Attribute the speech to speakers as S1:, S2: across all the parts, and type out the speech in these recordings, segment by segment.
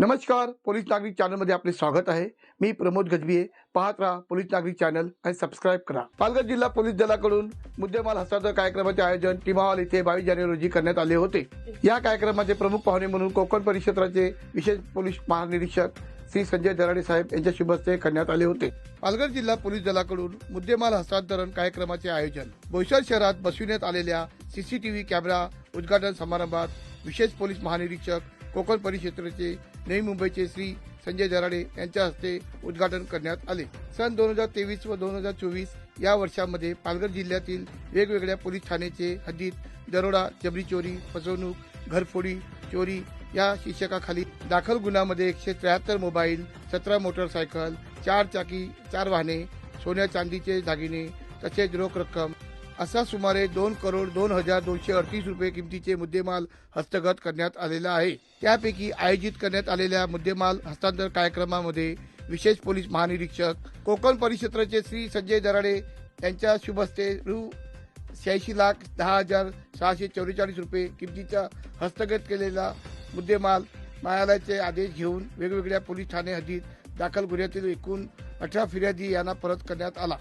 S1: नमस्कार पोलीस नागरिक चॅनलमध्ये आपले स्वागत आहे. मी प्रमोद गजबिये पाहत राहा पोलीस नागरिक चॅनल आणि सबस्क्राईब करा. पालघर जिल्हा पोलीस दलाकडून मुद्देमाल हस्तांतर कार्यक्रमाचे आयोजन टिमावाल येथे बावीस जानेवारी रोजी करण्यात आले होते. या कार्यक्रमाचे प्रमुख पाहुणे म्हणून कोकण परिक्षेत्राचे विशेष पोलीस महानिरीक्षक श्री संजय दराडे साहेब यांच्या शुभ हस्ते करण्यात आले होते. पालघर जिल्हा पोलीस दलाकडून मुद्देमाल हस्तांतरण कार्यक्रमाचे आयोजन. बोईसर शहरात बसविण्यात आलेल्या सीसीटीव्ही कॅमेरा उद्घाटन समारंभात विशेष पोलीस महानिरीक्षक कोकण परिक्षेत्राचे नवी मुंबईचे श्री संजय दराडे यांच्या हस्ते उद्घाटन करण्यात आले. सन दोन हजार तेवीस व दोन हजार चोवीस या वर्षामध्ये पालघर जिल्ह्यातील वेगवेगळ्या पोलीस ठाण्याचे हद्दीत दरोडा जबरी चोरी फसवणूक घरफोडी चोरी या शीर्षकाखाली दाखल गुन्ह्यामध्ये एकशे त्र्याहत्तर मोबाईल सतरा मोटरसायकल चार चाकी चार वाहने सोन्या चांदीचे दागिने तसेच रोख रक्कम असा सुमारे दोन करोड दोन हजार दोनशे अडतीस रुपये किमतीचे मुद्देमाल हस्तगत करण्यात आलेला आहे. त्यापैकी आयोजित करण्यात आलेल्या मुद्देमाल हस्तांतर कार्यक्रमामध्ये विशेष पोलीस महानिरीक्षक कोकण परिक्षेत्राचे श्री संजय दराडे यांच्या शुभस्ते रु शहाऐंशी लाख दहा हजार सहाशे चौवेचाळीस रुपये किमतीचा हस्तगत केलेला मुद्देमाल न्यायालयाचे आदेश घेऊन वेगवेगळ्या पोलीस ठाणे हद्दीत दाखल गुन्ह्यातील एकूण अठरा फिर्यादी यांना परत करण्यात आला.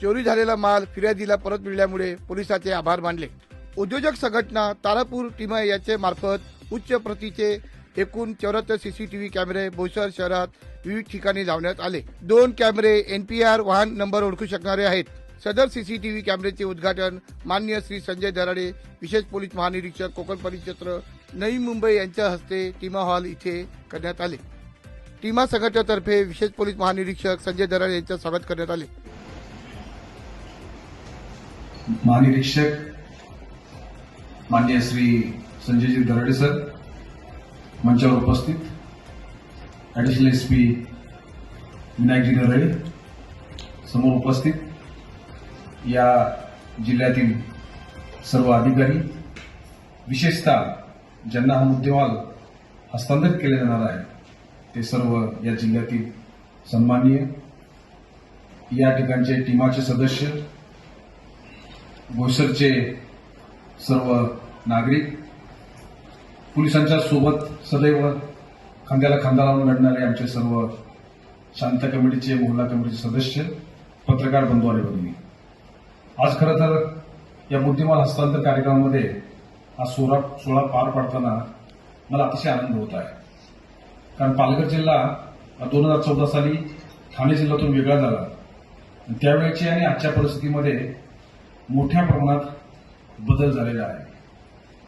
S1: चोरी झालेला माल फिर्यादीला परत मिळाल्यामुळे पोलिसाचे आभार मानले. उद्योजक संघटना तारापूर टीमा याचे मार्फत उच्च प्रतीचे एकूण चौऱ्याहत्तर सीसीटीव्ही कॅमेरे बोईसर शहरात विविध ठिकाणी लावण्यात आले. दोन कॅमेरे एनपीआर वाहन नंबर ओळखू शकणारे आहेत. सदर सीसीटीव्ही कॅमेरेचे उद्घाटन मान्य श्री संजय दराडे विशेष पोलीस महानिरीक्षक कोकण परिक्षेत्र नवी मुंबई यांच्या हस्ते टीमा हॉल इथे करण्यात आले. टीमा संघटनेतर्फे विशेष पोलीस महानिरीक्षक संजय दराडे यांचे स्वागत करण्यात आले.
S2: महानिरीक्षक मान्य श्री संजयजी दराडे सर मंचावर उपस्थित. Additional S P Vinayakji Narale समोर उपस्थित. या जिल्ह्यातील सर्व अधिकारी विशेषतः ज्यांना हा मुद्देमाल हस्तांतरित केले जाणार आहे ते सर्व या जिल्ह्यातील सन्माननीय या ठिकाणचे टीमाचे सदस्य भोसरचे सर्व नागरिक पोलिसांच्या सोबत सदैव खांद्याला खांदा लावून लढणारे आमचे सर्व शांत कमिटीचे मोहल्ला कमिटीचे सदस्य पत्रकार बंधू आणि भगिनी आज खरं तर या बुद्धिमाल हस्तांतर कार्यक्रमामध्ये हा सोहळा सोळा पार पाडताना मला अतिशय आनंद होत आहे. कारण पालघर जिल्हा दोन हजार चौदा साली ठाणे जिल्ह्यातून वेगळा झाला. त्यावेळेची आणि आजच्या परिस्थितीमध्ये मोठ्या प्रमाणात बदल झालेला आहे.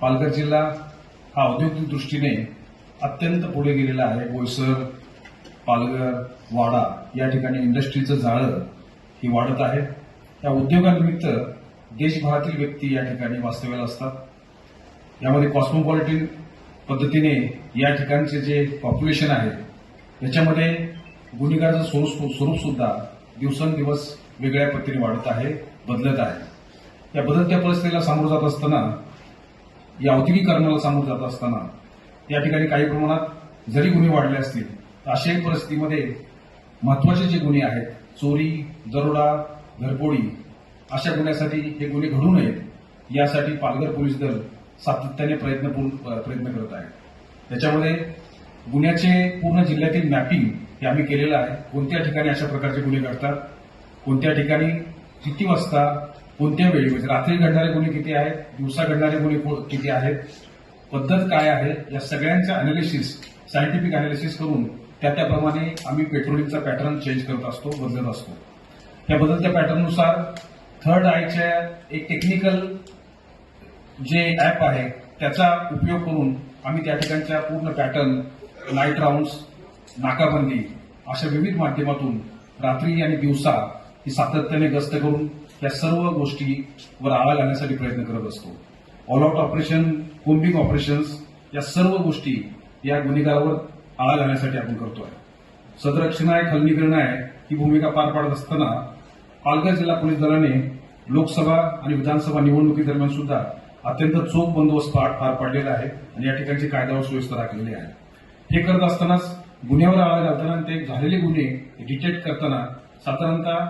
S2: पालघर जिल्हा हा औद्योगिक दृष्टीने अत्यंत पुढे गेलेला आहे. बोईसर पालघर वाडा या ठिकाणी इंडस्ट्रीचं जाळं ही वाढत आहे त्या उद्योगानिमित्त देशभरातील व्यक्ती या ठिकाणी वास्तव्याला असतात. यामध्ये कॉस्मोपॉलिटिन पद्धतीने या ठिकाणचे जे पॉप्युलेशन आहे याच्यामध्ये गुन्हेगारचं स्वरूप स्वरूप सुद्धा दिवसेंदिवस वेगळ्या पद्धतीने वाढत आहे बदलत आहे. या बदलत्या परिस्थितीला सामोरं जात असताना या औद्योगिकरणाला सामोरं जात असताना या ठिकाणी काही प्रमाणात जरी गुन्हे वाढले असतील तर अशाही परिस्थितीमध्ये महत्त्वाचे जे गुन्हे आहेत चोरी दरोडा घरपोडी अशा गुन्ह्यासाठी हे गुन्हे घडू नयेत यासाठी पालघर पोलीस दल सातत्याने प्रयत्न प्रयत्न करत आहे त्याच्यामध्ये गुन्ह्याचे पूर्ण जिल्ह्यातील मॅपिंग हे आम्ही केलेलं आहे. कोणत्या ठिकाणी अशा प्रकारचे गुन्हे घडतात? कोणत्या ठिकाणी किती वाजता कोणत्या वेळी? म्हणजे रात्री घडणारे गुन्हे किती आहेत? दिवसा घडणारे गुन्हे किती आहेत? पद्धत काय आहे? या सगळ्यांचं अनालिसिस सायंटिफिक अनालिसिस करून त्या त्याप्रमाणे आम्ही पेट्रोलिंगचा पॅटर्न चेंज करत असतो बदलत असतो. त्या बदलत्या पॅटर्ननुसार थर्ड आयच्या एक टेक्निकल जे ऍप आहे त्याचा उपयोग करून आम्ही त्या ठिकाणच्या पूर्ण पॅटर्न नाईट राऊंड्स नाकाबंदी अशा विविध माध्यमातून रात्री आणि दिवसा ही सातत्याने गस्त करून या सर्व गोष्टीवर आळा घालण्यासाठी प्रयत्न करत असतो. All out operation combing operations या सर्व गोष्टी या गुन्हेगारावर आळा घालण्यासाठी आपण करतोय. सदरक्षण आहे खलनीकरण आहे ही भूमिका पार पाडत असताना पालघर जिल्हा पोलीस दलाने लोकसभा आणि विधानसभा निवडणुकीदरम्यान सुद्धा अत्यंत चोख बंदोबस्त पार पाडलेला आहे आणि या ठिकाणची कायदा व सुव्यवस्था राखलेली आहे. हे करत असतानाच गुन्ह्यावर आळा घालताना ते झालेले गुन्हे डिटेक्ट करताना साधारणतः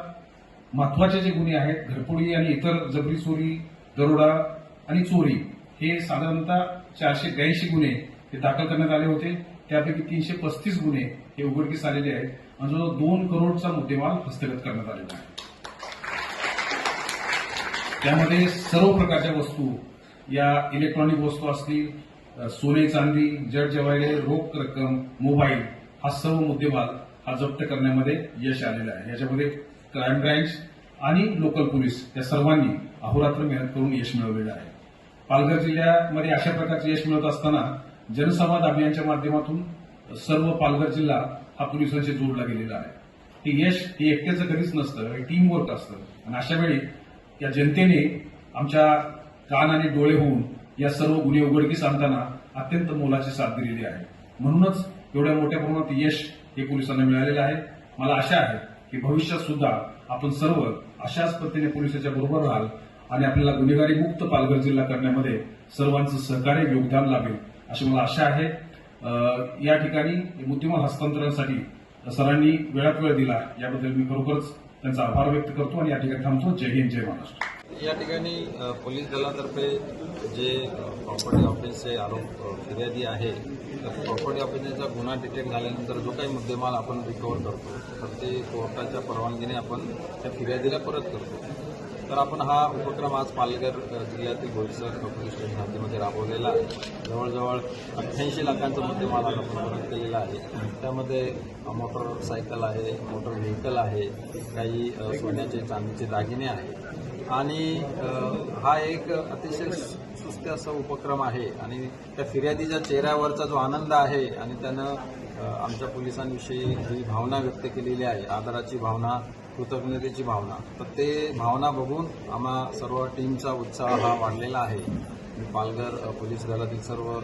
S2: महत्त्वाचे जे गुन्हे आहेत घरपोळी आणि इतर जबरी चोरी दरोडा आणि चोरी हे साधारणतः चारशे ब्याऐंशी गुन्हे हे दाखल करण्यात आले होते. त्यापैकी तीनशे पस्तीस गुन्हे हे उघडकीस आलेले आहेत. आणि जवळ दोन करोडचा मुद्देमाल हस्तगत करण्यात आलेला आहे. त्यामध्ये सर्व प्रकारच्या वस्तू या इलेक्ट्रॉनिक वस्तू असतील सोने चांदी जड जेवायले रोख रक्कम मोबाईल हा सर्व मुद्देमाल हा जप्त करण्यामध्ये यश आलेला आहे. याच्यामध्ये क्राईम ब्रँच आणि लोकल पोलीस या सर्वांनी अहोरात्र मेहनत करून यश मिळवलेलं आहे. पालघर जिल्ह्यामध्ये अशा प्रकारचे यश मिळत असताना जनसंवाद अभियानच्या माध्यमातून सर्व पालघर जिल्हा हा पोलिसांशी जोडला गेलेला आहे. हे यश हे एकट्याचं कधीच नसतं हे टीमवर्क असतं. आणि अशा वेळी या जनतेने आमच्या कान आणि डोळे होऊन या सर्व गुन्हे उघडकीस आणताना अत्यंत मोलाची साथ दिलेली आहे. म्हणूनच एवढ्या मोठ्या प्रमाणात यश हे पोलिसांना मिळालेलं आहे. मला आशा आहे की भविष्यात सुद्धा आपण सर्व अशाच पद्धतीने पोलिसाच्या बरोबर राहाल आणि आपल्याला गुन्हेगारी मुक्त पालघर जिल्हा करण्यामध्ये सर्वांचं सहकार्य योगदान लाभेल अशी मला आशा आहे. या ठिकाणी मुद्देमाल हस्तांतरणासाठी सरांनी वेळात वेळ दिला याबद्दल मी खरोखरच त्यांचा आभार व्यक्त करतो आणि या ठिकाणी थांबतो. जय हिंद जय महाराष्ट्र.
S3: या ठिकाणी पोलीस दलातर्फे जे प्रॉपर्टी ऑफिसचे आरोप फिर्यादी आहे तर प्रॉपर्टी ऑफिसचा गुन्हा डिटेक्ट झाल्यानंतर जो काही मुद्देमाल आपण रिकवर करतो तर ते कोर्टाच्या परवानगीने आपण त्या फिर्यादीला परत करतो. तर आपण हा उपक्रम आज पालघर जिल्ह्यातील बोईसर पोलीस स्टेशन हद्दीमध्ये राबवलेला आहे. जवळजवळ अठ्ठ्याऐंशी लाखांचा मुद्देमाल आपण परत केलेला आहे. त्यामध्ये मोटरसायकल आहे मोटर व्हेकल आहे काही सोन्याचे चांदीचे दागिने आहेत. आणि हा एक अतिशय सुस्त असा उपक्रम आहे. आणि त्या फिर्यादीच्या चेहऱ्यावरचा जो आनंद आहे आणि त्यानं आमच्या पोलिसांविषयी ही भावना व्यक्त केलेली आहे आदराची भावना कृतज्ञतेची भावना तर ते भावना बघून आम्हा सर्व टीमचा उत्साह हा वाढलेला आहे. पालघर पोलीस दलातील सर्व